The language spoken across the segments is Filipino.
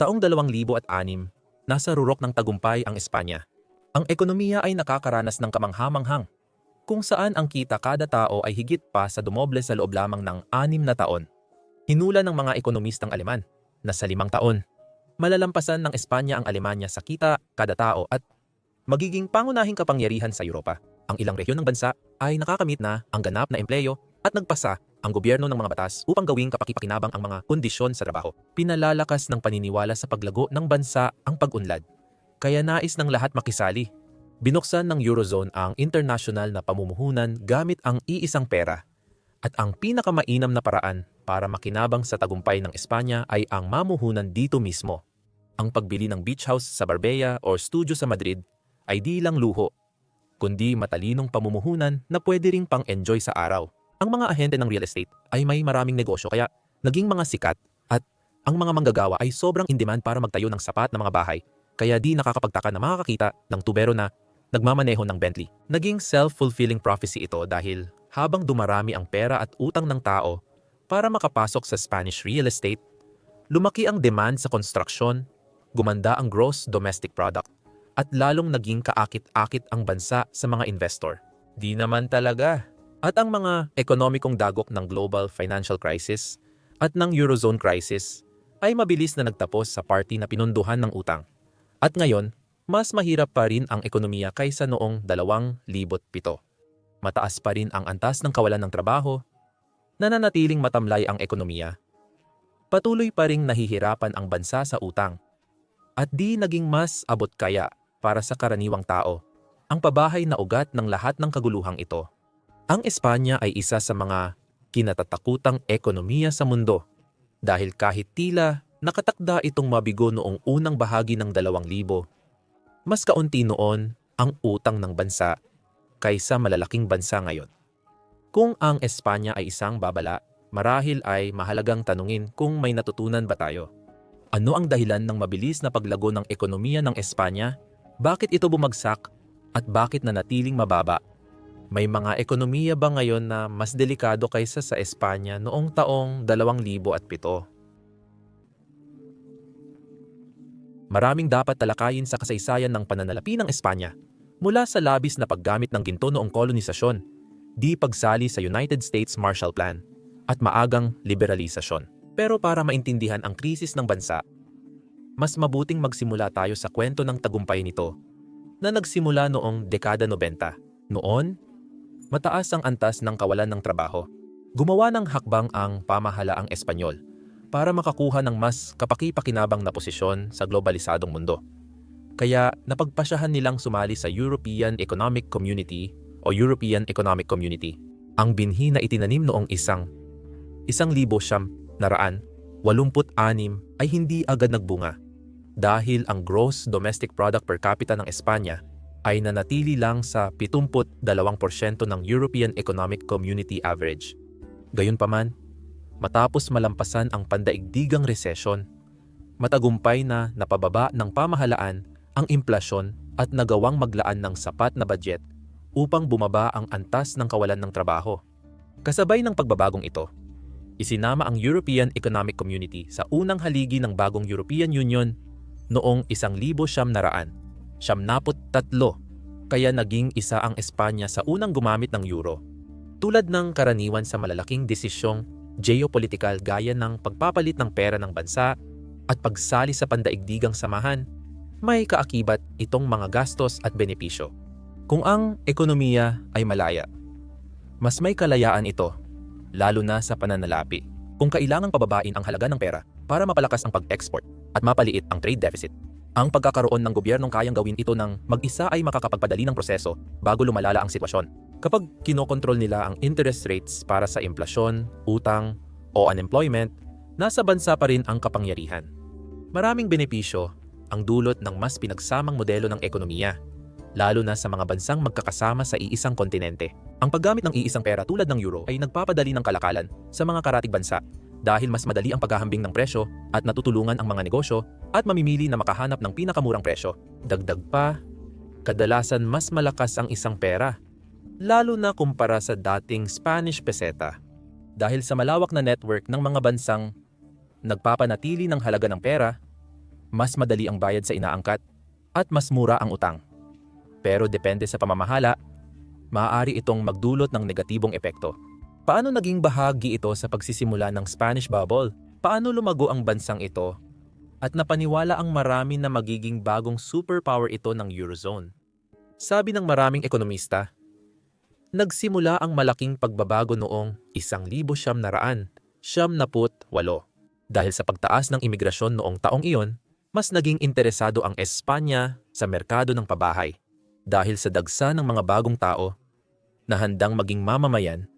Taong 2006, nasa rurok ng tagumpay ang Espanya. Ang ekonomiya ay nakakaranas ng kamanghamanghang, kung saan ang kita kada tao ay higit pa sa dumoble sa loob lamang ng anim na taon. Hinula ng mga ekonomistang Aleman na sa limang taon, malalampasan ng Espanya ang Alemanya sa kita kada tao at magiging pangunahing kapangyarihan sa Europa. Ang ilang rehiyon ng bansa ay nakakamit na ang ganap na empleyo at nagpasa ang gobyerno ng mga batas upang gawing kapakipakinabang ang mga kondisyon sa trabaho. Pinalalakas ng paniniwala sa paglago ng bansa ang pag-unlad. Kaya nais ng lahat makisali. Binuksan ng Eurozone ang international na pamumuhunan gamit ang iisang pera. At ang pinakamainam na paraan para makinabang sa tagumpay ng Espanya ay ang mamuhunan dito mismo. Ang pagbili ng beach house sa Marbella o studio sa Madrid ay di lang luho, kundi matalinong pamumuhunan na pwede ring pang-enjoy sa araw. Ang mga ahente ng real estate ay may maraming negosyo kaya naging mga sikat at ang mga manggagawa ay sobrang in demand para magtayo ng sapat na mga bahay kaya di nakakapagtaka na makakakita ng tubero na nagmamaneho ng Bentley. Naging self-fulfilling prophecy ito dahil habang dumarami ang pera at utang ng tao para makapasok sa Spanish real estate, lumaki ang demand sa konstruksyon, gumanda ang gross domestic product, at lalong naging kaakit-akit ang bansa sa mga investor. Di naman talaga. At ang mga ekonomikong dagok ng global financial crisis at ng Eurozone crisis ay mabilis na nagtapos sa party na pinunduhan ng utang. At ngayon, mas mahirap pa rin ang ekonomiya kaysa noong 2007. Mataas pa rin ang antas ng kawalan ng trabaho, nananatiling matamlay ang ekonomiya. Patuloy pa ring nahihirapan ang bansa sa utang. At di naging mas abot kaya para sa karaniwang tao ang pabahay na ugat ng lahat ng kaguluhang ito. Ang Espanya ay isa sa mga kinatatakutang ekonomiya sa mundo dahil kahit tila nakatakda itong mabigo noong unang bahagi ng 2000, mas kaunti noon ang utang ng bansa kaysa malalaking bansa ngayon. Kung ang Espanya ay isang babala, marahil ay mahalagang tanungin kung may natutunan ba tayo. Ano ang dahilan ng mabilis na paglago ng ekonomiya ng Espanya? Bakit ito bumagsak? At bakit nanatiling mababa? May mga ekonomiya ba ngayon na mas delikado kaysa sa Espanya noong taong 2007? Maraming dapat talakayin sa kasaysayan ng pananalapi ng Espanya mula sa labis na paggamit ng ginto noong kolonisasyon, di pagsali sa United States Marshall Plan, at maagang liberalisasyon. Pero para maintindihan ang krisis ng bansa, mas mabuting magsimula tayo sa kwento ng tagumpay nito na nagsimula noong dekada 90. Noon, mataas ang antas ng kawalan ng trabaho. Gumawa ng hakbang ang pamahalaang Espanyol para makakuha ng mas kapaki-pakinabang na posisyon sa globalisadong mundo. Kaya napagpasyahan nilang sumali sa European Economic Community o European Economic Community. Ang binhi na itinanim noong isang isang libo siyam naraan, walumput anim ay hindi agad nagbunga dahil ang gross domestic product per capita ng Espanya ay nanatili lang sa 72% ng European Economic Community average. Gayunpaman, matapos malampasan ang pandaigdigang resesyon, matagumpay na napababa ng pamahalaan ang implasyon at nagawang maglaan ng sapat na budget upang bumaba ang antas ng kawalan ng trabaho. Kasabay ng pagbabagong ito, isinama ang European Economic Community sa unang haligi ng bagong European Union noong 1900, siyamnapot tatlo, kaya naging isa ang Espanya sa unang gumamit ng euro. Tulad ng karaniwan sa malalaking desisyong geopolitikal gaya ng pagpapalit ng pera ng bansa at pagsali sa pandaigdigang samahan, may kaakibat itong mga gastos at benepisyo. Kung ang ekonomiya ay malaya, mas may kalayaan ito, lalo na sa pananalapi. Kung kailangang pababain ang halaga ng pera para mapalakas ang pag-export at mapaliit ang trade deficit, ang pagkakaroon ng gobyernong kayang gawin ito ng mag-isa ay makakapagpadali ng proseso bago lumalala ang sitwasyon. Kapag kinokontrol nila ang interest rates para sa inflasyon, utang, o unemployment, nasa bansa pa rin ang kapangyarihan. Maraming benepisyo ang dulot ng mas pinagsamang modelo ng ekonomiya, lalo na sa mga bansang magkakasama sa iisang kontinente. Ang paggamit ng iisang pera tulad ng euro ay nagpapadali ng kalakalan sa mga karatig bansa dahil mas madali ang paghahambing ng presyo at natutulungan ang mga negosyo at mamimili na makahanap ng pinakamurang presyo. Dagdag pa, kadalasan mas malakas ang isang pera lalo na kumpara sa dating Spanish peseta. Dahil sa malawak na network ng mga bansang nagpapanatili ng halaga ng pera, mas madali ang bayad sa inaangkat, at mas mura ang utang. Pero depende sa pamamahala, maaari itong magdulot ng negatibong epekto. Paano naging bahagi ito sa pagsisimula ng Spanish Bubble? Paano lumago ang bansang ito? At napaniwala ang marami na magiging bagong superpower ito ng Eurozone. Sabi ng maraming ekonomista, nagsimula ang malaking pagbabago noong 1900 siyam naput walo. Dahil sa pagtaas ng imigrasyon noong taong iyon, mas naging interesado ang Espanya sa merkado ng pabahay. Dahil sa dagsa ng mga bagong tao na handang maging mamamayan,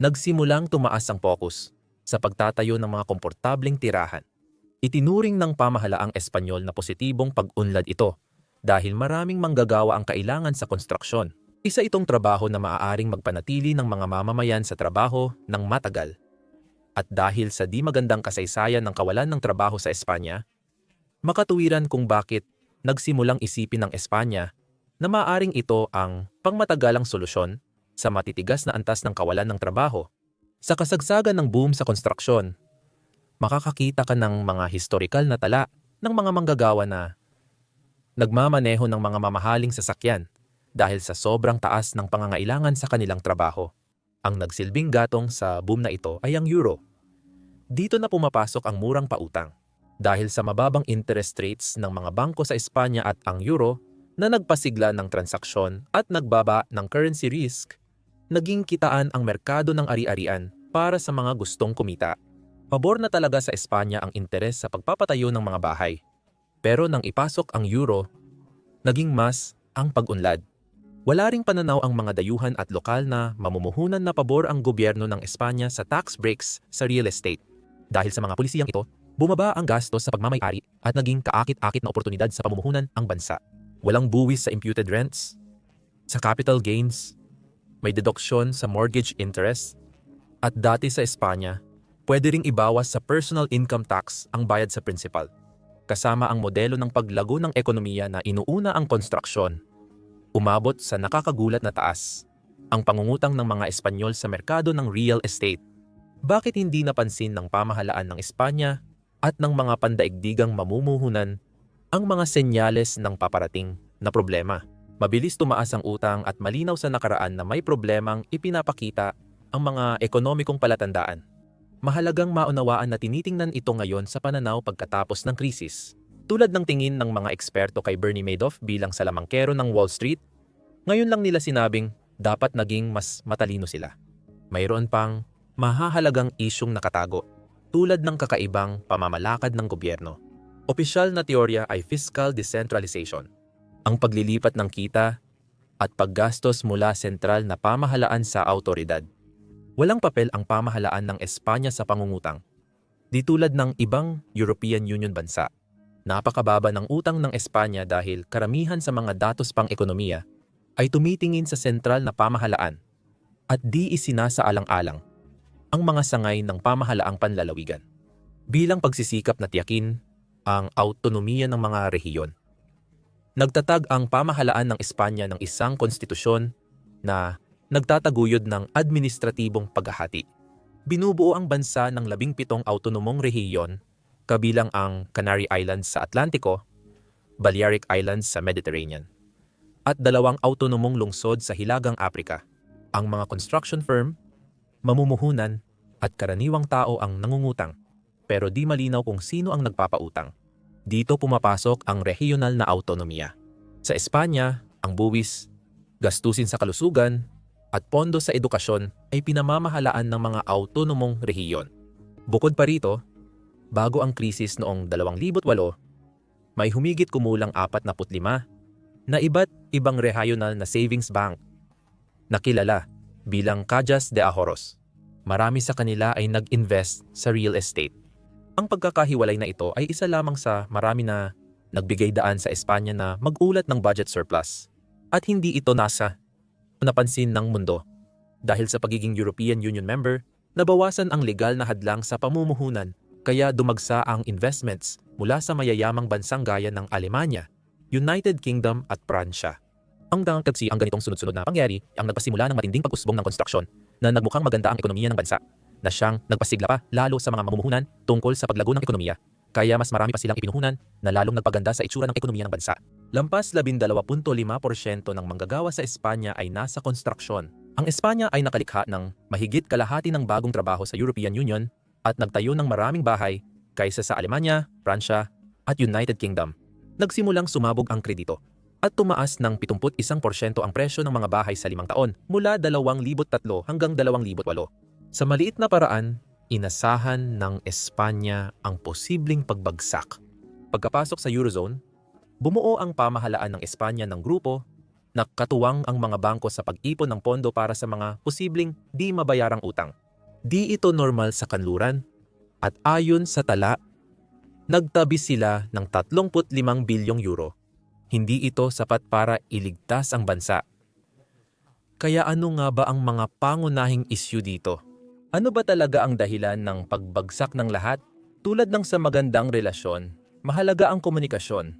nagsimulang tumaas ang pokus sa pagtatayo ng mga komportableng tirahan. Itinuring ng pamahalaang Espanyol na positibong pag-unlad ito dahil maraming manggagawa ang kailangan sa konstruksyon. Isa itong trabaho na maaaring magpanatili ng mga mamamayan sa trabaho ng matagal at dahil sa di magandang kasaysayan ng kawalan ng trabaho sa Espanya, makatuwiran kung bakit nagsimulang isipin ng Espanya na maaring ito ang pangmatagalang solusyon sa matitigas na antas ng kawalan ng trabaho. Sa kasagsagan ng boom sa konstruksyon, makakakita ka ng mga historikal na tala ng mga manggagawa na nagmamaneho ng mga mamahaling sasakyan dahil sa sobrang taas ng pangangailangan sa kanilang trabaho. Ang nagsilbing gatong sa boom na ito ay ang euro. Dito na pumapasok ang murang pautang. Dahil sa mababang interest rates ng mga bangko sa Espanya at ang euro na nagpasigla ng transaksyon at nagbaba ng currency risk, naging kitaan ang merkado ng ari-arian para sa mga gustong kumita. Pabor na talaga sa Espanya ang interes sa pagpapatayo ng mga bahay. Pero nang ipasok ang euro, naging mas ang pag-unlad. Wala ring pananaw ang mga dayuhan at lokal na mamumuhunan na pabor ang gobyerno ng Espanya sa tax breaks sa real estate. Dahil sa mga pulisiyang ito, bumaba ang gastos sa pagmamayari at naging kaakit-akit na oportunidad sa pamumuhunan ang bansa. Walang buwis sa imputed rents, sa capital gains, may deduction sa mortgage interest, at dati sa Espanya, pwede ring ibawas sa personal income tax ang bayad sa principal, kasama ang modelo ng paglago ng ekonomiya na inuuna ang konstruksyon umabot sa nakakagulat na taas ang pangungutang ng mga Espanyol sa merkado ng real estate. Bakit hindi napansin ng pamahalaan ng Espanya at ng mga pandaigdigang mamumuhunan ang mga senyales ng paparating na problema? Mabilis tumaas ang utang at malinaw sa nakaraan na may problemang ipinapakita ang mga ekonomikong palatandaan. Mahalagang maunawaan na tinitingnan ito ngayon sa pananaw pagkatapos ng krisis. Tulad ng tingin ng mga eksperto kay Bernie Madoff bilang salamangkero ng Wall Street, ngayon lang nila sinabing dapat naging mas matalino sila. Mayroon pang mahahalagang isyong nakatago tulad ng kakaibang pamamalakad ng gobyerno. Opisyal na teorya ay fiscal decentralization, ang paglilipat ng kita at paggastos mula sentral na pamahalaan sa autoridad. Walang papel ang pamahalaan ng Espanya sa pangungutang, di tulad ng ibang European Union bansa. Napakababa ng utang ng Espanya dahil karamihan sa mga datos pang ekonomiya ay tumitingin sa sentral na pamahalaan at di isinasaalang-alang ang mga sangay ng pamahalaang panlalawigan bilang pagsisikap na tiyakin ang autonomiya ng mga rehiyon. Nagtatag ang pamahalaan ng Espanya ng isang konstitusyon na nagtataguyod ng administratibong paghahati. Binubuo ang bansa ng labing pitong autonomong rehiyon kabilang ang Canary Islands sa Atlantiko, Balearic Islands sa Mediterranean, at dalawang autonomong lungsod sa Hilagang Aprika. Ang mga construction firm, mamumuhunan, at karaniwang tao ang nangungutang, pero di malinaw kung sino ang nagpapautang. Dito pumapasok ang regional na autonomiya. Sa Espanya, ang buwis, gastusin sa kalusugan, at pondo sa edukasyon ay pinamamahalaan ng mga autonomong rehiyon. Bukod pa rito, bago ang krisis noong 2008, may humigit kumulang 45 na iba't ibang regional na savings bank na kilala bilang Cajas de Ahorros. Marami sa kanila ay nag-invest sa real estate. Ang pagkakahiwalay na ito ay isa lamang sa marami na nagbigay daan sa Espanya na mag-ulat ng budget surplus. At hindi ito nasa napansin ng mundo. Dahil sa pagiging European Union member, nabawasan ang legal na hadlang sa pamumuhunan kaya dumagsa ang investments mula sa mayayamang bansang gaya ng Alemanya, United Kingdom at Pransya. Ang dangkatsi ang ganitong sunod-sunod na pangyari ang nagpasimula ng matinding pag-usbong ng konstruksyon na nagmukhang maganda ang ekonomiya ng bansa na siyang nagpasigla pa lalo sa mga mamumuhunan tungkol sa paglago ng ekonomiya kaya mas marami pa silang ipinuhunan na lalong nagpaganda sa itsura ng ekonomiya ng bansa. Lampas 12.5% ng manggagawa sa Espanya ay nasa konstruksyon. Ang Espanya ay nakalikha ng mahigit kalahati ng bagong trabaho sa European Union at nagtayo ng maraming bahay kaysa sa Alemanya, Pransya at United Kingdom. Nagsimulang sumabog ang kredito at tumaas ng 71% ang presyo ng mga bahay sa limang taon mula 2003 hanggang 2008. Sa maliit na paraan, inasahan ng Espanya ang posibleng pagbagsak. Pagkapasok sa Eurozone, bumuo ang pamahalaan ng Espanya ng grupo na katuwang ang mga bangko sa pag-ipon ng pondo para sa mga posibleng di mabayarang utang. Di ito normal sa kanluran at ayon sa tala, nagtabi sila ng 35 bilyong euro. Hindi ito sapat para iligtas ang bansa. Kaya ano nga ba ang mga pangunahing issue dito? Ano ba talaga ang dahilan ng pagbagsak ng lahat? Tulad ng sa magandang relasyon, mahalaga ang komunikasyon.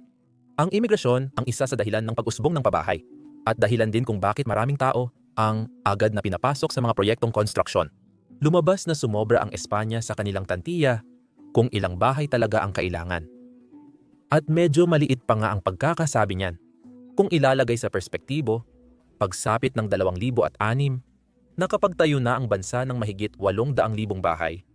Ang imigrasyon ang isa sa dahilan ng pag-usbong ng pabahay at dahilan din kung bakit maraming tao ang agad na pinapasok sa mga proyektong konstruksyon. Lumabas na sumobra ang Espanya sa kanilang tantiya kung ilang bahay talaga ang kailangan. At medyo maliit pa nga ang pagkakasabi niyan. Kung ilalagay sa perspektibo, pagsapit ng 2006, nakapagtayo na ang bansa ng mahigit 800,000 bahay.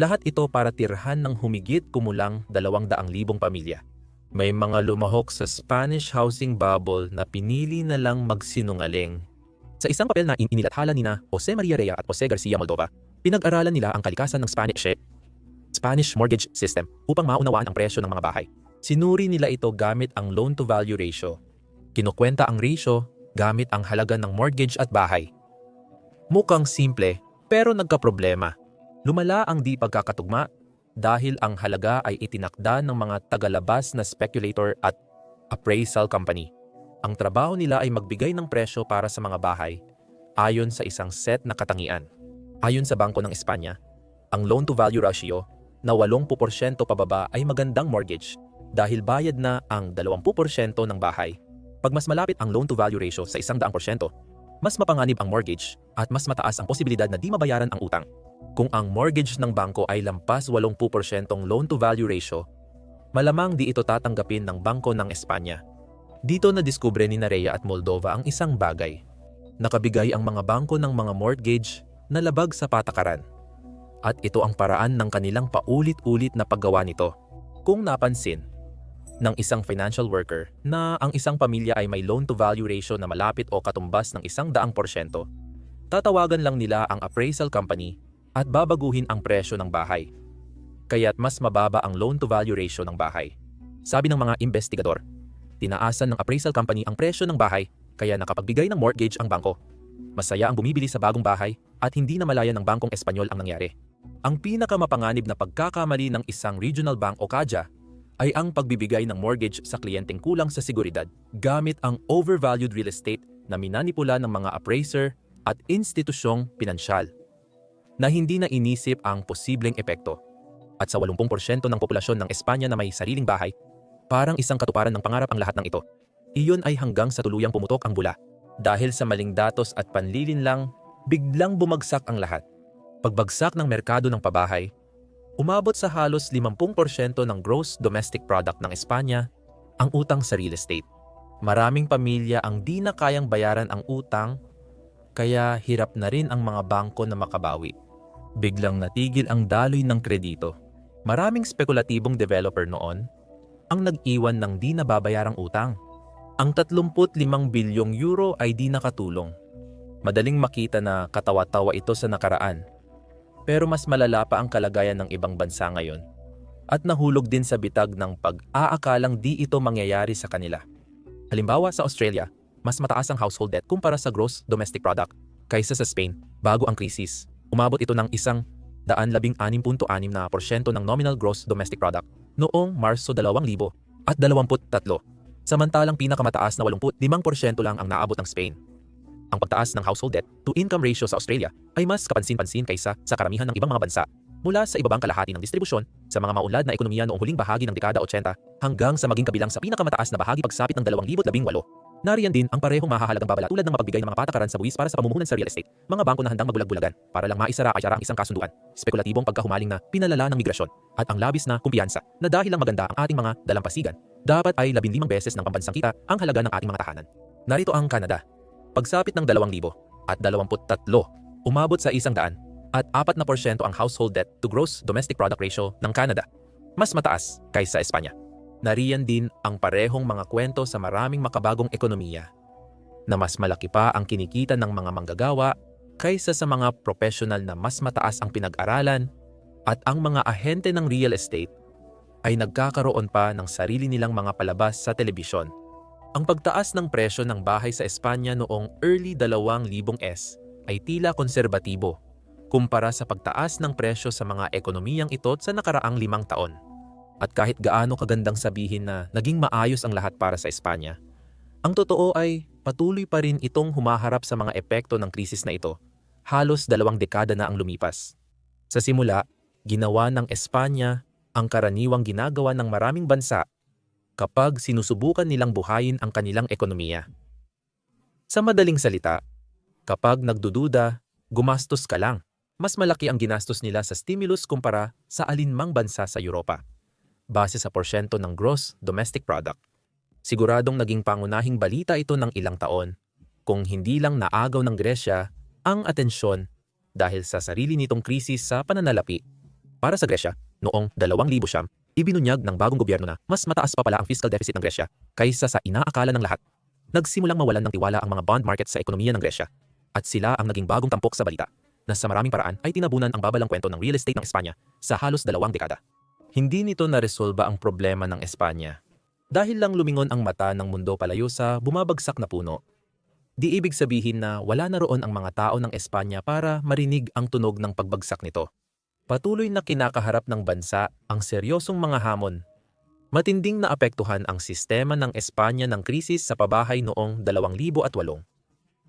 Lahat ito para tirhan ng humigit kumulang 200,000 pamilya. May mga lumahok sa Spanish housing bubble na pinili na lang magsinungaling. Sa isang papel na inilathala ni na Jose Maria Rea at Jose Garcia Moldova, pinag-aralan nila ang kalikasan ng Spanish Spanish mortgage system upang maunawaan ang presyo ng mga bahay. Sinuri nila ito gamit ang loan-to-value ratio. Kinukwenta ang ratio gamit ang halaga ng mortgage at bahay. Mukhang simple pero nagkaproblema. Lumala ang di pagkakatugma dahil ang halaga ay itinakda ng mga tagalabas na speculator at appraisal company. Ang trabaho nila ay magbigay ng presyo para sa mga bahay ayon sa isang set na katangian. Ayon sa Bangko ng Espanya, ang loan-to-value ratio na 80% pababa ay magandang mortgage dahil bayad na ang 20% ng bahay. Pag mas malapit ang loan-to-value ratio sa 100%, mas mapanganib ang mortgage at mas mataas ang posibilidad na di mabayaran ang utang. Kung ang mortgage ng bangko ay lampas 80% loan-to-value ratio, malamang di ito tatanggapin ng Bangko ng Espanya. Dito na diskubre ni Narea at Moldova ang isang bagay. Nakabigay ang mga bangko ng mga mortgage na labag sa patakaran. At ito ang paraan ng kanilang paulit-ulit na paggawa nito. Kung napansin, ng isang financial worker na ang isang pamilya ay may loan-to-value ratio na malapit o katumbas ng isang daang porsyento, tatawagan lang nila ang appraisal company at babaguhin ang presyo ng bahay. Kaya't mas mababa ang loan-to-value ratio ng bahay. Sabi ng mga investigador, tinaasan ng appraisal company ang presyo ng bahay kaya nakapagbigay ng mortgage ang bangko. Masaya ang bumibili sa bagong bahay at hindi na malaya ng bangkong Espanyol ang nangyari. Ang pinakamapanganib na pagkakamali ng isang regional bank o KAJA ay ang pagbibigay ng mortgage sa kliyenteng kulang sa seguridad gamit ang overvalued real estate na minanipula ng mga appraiser at institusyong pinansyal na hindi na inisip ang posibleng epekto. At sa 80% ng populasyon ng Espanya na may sariling bahay, parang isang katuparan ng pangarap ang lahat ng ito. Iyon ay hanggang sa tuluyang pumutok ang bula. Dahil sa maling datos at panlilin lang, biglang bumagsak ang lahat. Pagbagsak ng merkado ng pabahay, umabot sa halos 50% ng gross domestic product ng Espanya ang utang sa real estate. Maraming pamilya ang di na kayang bayaran ang utang kaya hirap na rin ang mga bangko na makabawi. Biglang natigil ang daloy ng kredito. Maraming spekulatibong developer noon ang nag-iwan ng di nababayarang utang. Ang 35 bilyong euro ay di nakatulong. Madaling makita na katawa-tawa ito sa nakaraan pero mas malala pa ang kalagayan ng ibang bansa ngayon at nahulog din sa bitag ng pag-aakalang di ito mangyayari sa kanila. Halimbawa sa Australia, mas mataas ang household debt kumpara sa gross domestic product kaysa sa Spain bago ang krisis. Umabot ito ng isang daan labing 6.6 na porsyento ng nominal gross domestic product noong Marso 2000 at 23. Samantalang pinakamataas na 85% lang ang naabot ng Spain ang pagtaas ng household debt to income ratio sa Australia ay mas kapansin-pansin kaysa sa karamihan ng ibang mga bansa mula sa ibabang kalahati ng distribusyon sa mga maunlad na ekonomiya noong huling bahagi ng dekada 80 hanggang sa maging kabilang sa pinakamataas na bahagi pagsapit ng 2018. Nariyan din ang parehong mahahalagang babala tulad ng mapagbigay ng mga patakaran sa buwis para sa pamumuhunan sa real estate, mga bangko na handang mabulag-bulagan para lang maisara ay ang isang kasunduan, spekulatibong pagkahumaling na pinalala ng migrasyon, at ang labis na kumpiyansa na dahil lang maganda ang ating mga dalampasigan, dapat ay 15 beses ng pambansang kita ang halaga ng ating mga tahanan. Narito ang Canada. Pagsapit ng 2,000 at 23, umabot sa 100 at 4% ang household debt to gross domestic product ratio ng Canada. Mas mataas kaysa Espanya. Nariyan din ang parehong mga kwento sa maraming makabagong ekonomiya na mas malaki pa ang kinikita ng mga manggagawa kaysa sa mga professional na mas mataas ang pinag-aralan at ang mga ahente ng real estate ay nagkakaroon pa ng sarili nilang mga palabas sa telebisyon. Ang pagtaas ng presyo ng bahay sa Espanya noong early 2000s ay tila konserbatibo kumpara sa pagtaas ng presyo sa mga ekonomiyang ito sa nakaraang limang taon. At kahit gaano kagandang sabihin na naging maayos ang lahat para sa Espanya, ang totoo ay patuloy pa rin itong humaharap sa mga epekto ng krisis na ito. Halos dalawang dekada na ang lumipas. Sa simula, ginawa ng Espanya ang karaniwang ginagawa ng maraming bansa kapag sinusubukan nilang buhayin ang kanilang ekonomiya. Sa madaling salita, kapag nagdududa, gumastos ka lang. Mas malaki ang ginastos nila sa stimulus kumpara sa alinmang bansa sa Europa base sa porsyento ng gross domestic product. Siguradong naging pangunahing balita ito ng ilang taon kung hindi lang naagaw ng Gresya ang atensyon dahil sa sarili nitong krisis sa pananalapi. Para sa Gresya, noong 2000 siyam, ibinunyag ng bagong gobyerno na mas mataas pa pala ang fiscal deficit ng Gresya kaysa sa inaakala ng lahat. Nagsimulang mawalan ng tiwala ang mga bond market sa ekonomiya ng Gresya at sila ang naging bagong tampok sa balita na sa maraming paraan ay tinabunan ang babalang kwento ng real estate ng Espanya sa halos dalawang dekada. Hindi nito naresolba ang problema ng Espanya. Dahil lang lumingon ang mata ng mundo palayo sa bumabagsak na puno. Di ibig sabihin na wala na roon ang mga tao ng Espanya para marinig ang tunog ng pagbagsak nito. Patuloy na kinakaharap ng bansa ang seryosong mga hamon. Matinding naapektuhan ang sistema ng Espanya ng krisis sa pabahay noong 2008.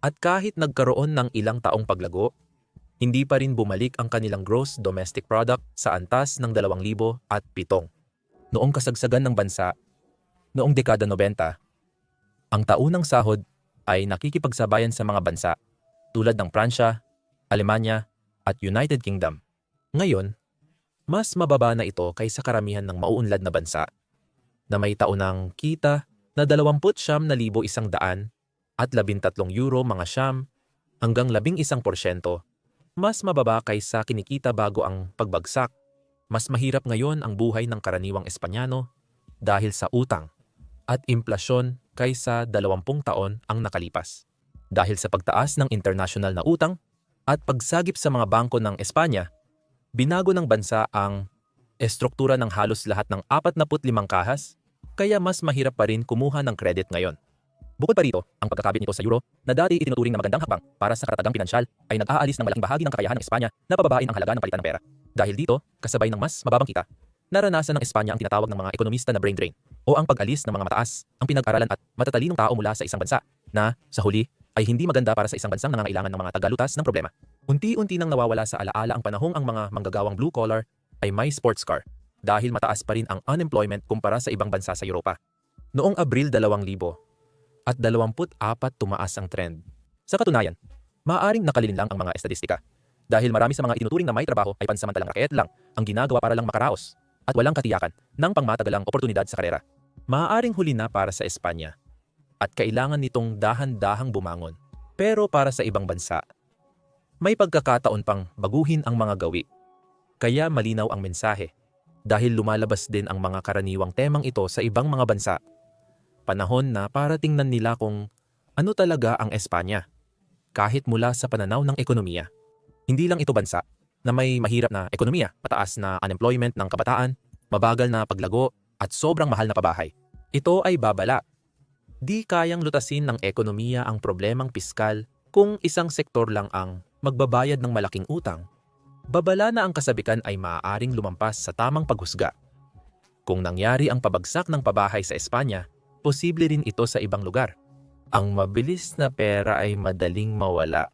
At kahit nagkaroon ng ilang taong paglago, hindi pa rin bumalik ang kanilang gross domestic product sa antas ng 2007. Noong kasagsagan ng bansa, noong dekada 90, ang taunang sahod ay nakikipagsabayan sa mga bansa tulad ng Pransya, Alemanya at United Kingdom. Ngayon, mas mababa na ito kaysa karamihan ng mauunlad na bansa na may taunang kita na 29,100 at 13 euro mga siyam hanggang 11% mas mababa kaysa kinikita bago ang pagbagsak. Mas mahirap ngayon ang buhay ng karaniwang Espanyano dahil sa utang at implasyon kaysa 20 taon ang nakalipas. Dahil sa pagtaas ng international na utang at pagsagip sa mga bangko ng Espanya, binago ng bansa ang estruktura ng halos lahat ng 45 kahas kaya mas mahirap pa rin kumuha ng credit ngayon. Bukod pa rito, ang pagkakabit nito sa euro na dati itinuturing na magandang hakbang para sa karatagang pinansyal ay nag-aalis ng malaking bahagi ng kakayahan ng Espanya na pababain ang halaga ng palitan ng pera. Dahil dito, kasabay ng mas mababang kita, naranasan ng Espanya ang tinatawag ng mga ekonomista na brain drain o ang pag-alis ng mga mataas, ang pinag-aralan at matatalinong tao mula sa isang bansa na, sa huli, ay hindi maganda para sa isang bansang nangangailangan ng mga tagalutas ng problema. Unti-unti nang nawawala sa alaala ang panahong ang mga manggagawang blue collar ay may sports car dahil mataas pa rin ang unemployment kumpara sa ibang bansa sa Europa. Noong Abril 2000, at 24 tumaas ang trend. Sa katunayan, maaaring nakalilin lang ang mga estadistika dahil marami sa mga itinuturing na may trabaho ay pansamantalang raket lang ang ginagawa para lang makaraos at walang katiyakan ng pangmatagalang oportunidad sa karera. Maaaring huli na para sa Espanya at kailangan nitong dahan-dahang bumangon. Pero para sa ibang bansa, may pagkakataon pang baguhin ang mga gawi. Kaya malinaw ang mensahe dahil lumalabas din ang mga karaniwang temang ito sa ibang mga bansa Panahon na para tingnan nila kung ano talaga ang Espanya, kahit mula sa pananaw ng ekonomiya. Hindi lang ito bansa na may mahirap na ekonomiya, mataas na unemployment ng kabataan, mabagal na paglago at sobrang mahal na pabahay. Ito ay babala. Di kayang lutasin ng ekonomiya ang problemang piskal kung isang sektor lang ang magbabayad ng malaking utang. Babala na ang kasabikan ay maaaring lumampas sa tamang paghusga. Kung nangyari ang pabagsak ng pabahay sa Espanya, posible rin ito sa ibang lugar. Ang mabilis na pera ay madaling mawala